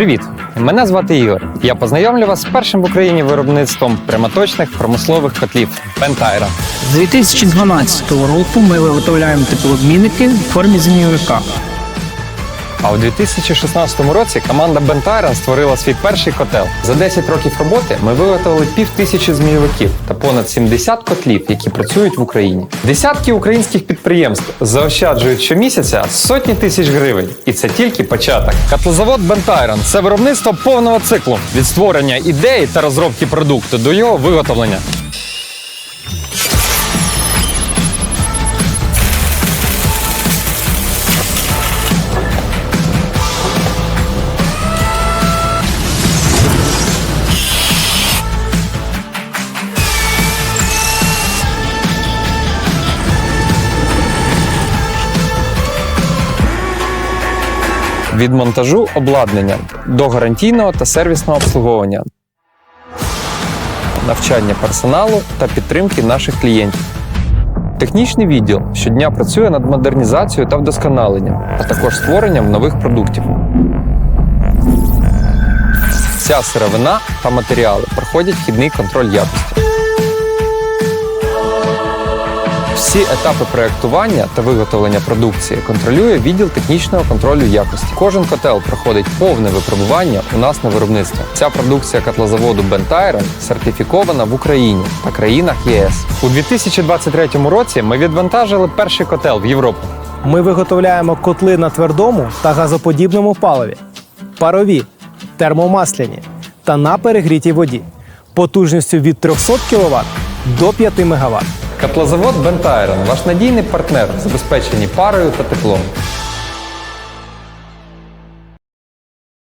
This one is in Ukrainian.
Привіт! Мене звати Ігор. Я познайомлю вас з першим в Україні виробництвом прямоточних промислових котлів Пентайра. З 2012 року ми виготовляємо теплообмінники в формі змійовика. А у 2016 році команда Бентайра створила свій перший котел. За 10 років роботи ми виготовили пів тисячі змійовиків та понад 70 котлів, які працюють в Україні. Десятки українських підприємств заощаджують щомісяця сотні тисяч гривень, і це тільки початок. Котлозавод Бентайрон це виробництво повного циклу від створення ідеї та розробки продукту до його виготовлення. Від монтажу обладнання до гарантійного та сервісного обслуговування, навчання персоналу та підтримки наших клієнтів. Технічний відділ щодня працює над модернізацією та вдосконаленням, а також створенням нових продуктів. Вся сировина та матеріали проходять вхідний контроль якості. Всі етапи проєктування та виготовлення продукції контролює відділ технічного контролю якості. Кожен котел проходить повне випробування у нас на виробництві. Ця продукція котлозаводу Бентайрон сертифікована в Україні та країнах ЄС. У 2023 році ми відвантажили перший котел в Європу. Ми виготовляємо котли на твердому та газоподібному паливі, парові, термомасляні та на перегрітій воді потужністю від 300 кВт до 5 МВт. Котлозавод Бентайрон ваш надійний партнер в забезпеченні парою та теплом.